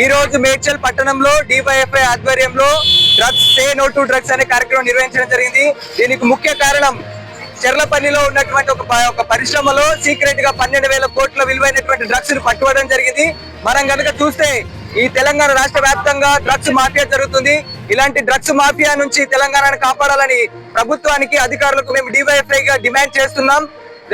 ఈ రోజు మేడ్చల్ పట్టణంలో డివైఎఫ్ఐ ఆధ్వర్యంలో drugs say no to drugs అనే కార్యక్రమం నిర్వహించడం జరిగింది. దీనికి ముఖ్య కారణం చెర్లపల్లిలో ఉన్నటువంటి ఒక ఒక పరిశ్రమలో సీక్రెట్గా పన్నెండు వేల కోట్ల విలువైనటువంటి డ్రగ్స్ను పట్టుకోవడం జరిగింది. మనం కనుక చూస్తే ఈ తెలంగాణ రాష్ట్ర వ్యాప్తంగా డ్రగ్స్ మాఫియా జరుగుతుంది. ఇలాంటి డ్రగ్స్ మాఫియా నుంచి తెలంగాణను కాపాడాలని ప్రభుత్వానికి అధికారులకు మేము డివైఎఫ్ఐ గా డిమాండ్ చేస్తున్నాం.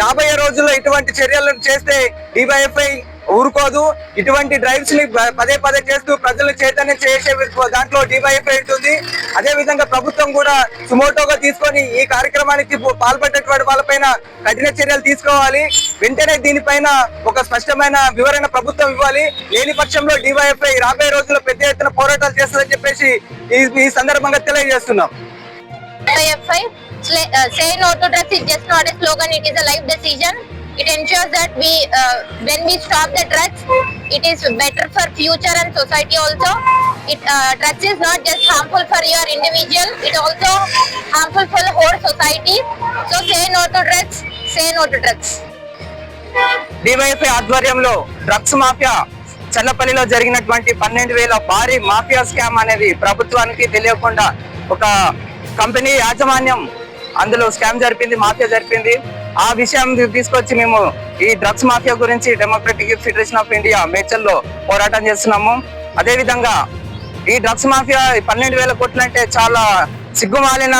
రాబోయే రోజుల్లో ఇటువంటి చర్యలను చేస్తే డివైఎఫ్ఐ ఊరుకోదు. ఇటువంటి డ్రైవ్స్ని పదే పదే చేస్తూ ప్రజలు చైతన్యం చేసే దాంట్లో డివైఎఫ్ఐ ఉంటుంది అదే విధంగా ప్రభుత్వం కూడా సుమోటోగా తీసుకొని ఈ కార్యక్రమానికి పాల్పడేటువంటి వాళ్ళపైన కఠిన చర్యలు తీసుకోవాలి. వెంటనే దీనిపైన ఒక స్పష్టమైన వివరణ ప్రభుత్వం ఇవ్వాలి. లేని పక్షంలో డివైఎఫ్ఐ రాబోయే రోజుల్లో పెద్ద ఎత్తున పోరాటాలు చేస్తుందని చెప్పేసి ఈ సందర్భంగా తెలియజేస్తున్నాం. IFI, sla- uh, say no to drugs is just not a slogan, it is a life decision. It ensures that we, uh, when we stop the drugs, it is better for future and society also. It, uh, drugs is not just harmful for your individual, it also harmful for the whole society. So say no to drugs, say no to drugs. DYFI ఆధ్వర్యంలో drugs mafia చల్లపల్లిలో జరిగినటువంటి పన్నెండు వేల భారీ mafia scam అనేది ప్రభుత్వానికి తెలియకుండా ఒక కంపెనీ యాజమాన్యం అందులో స్కామ్ జరిపింది మాఫియా జరిపింది ఆ విషయం తీసుకొచ్చి మేము ఈ డ్రగ్స్ మాఫియా గురించి డెమోక్రటిక్ ఫెడరేషన్ ఆఫ్ ఇండియా మేచల్లో పోరాటం చేస్తున్నాము. అదే విధంగా ఈ డ్రగ్స్ మాఫియా పన్నెండు వేల కోట్లు అంటే చాలా సిగ్గుమాలిన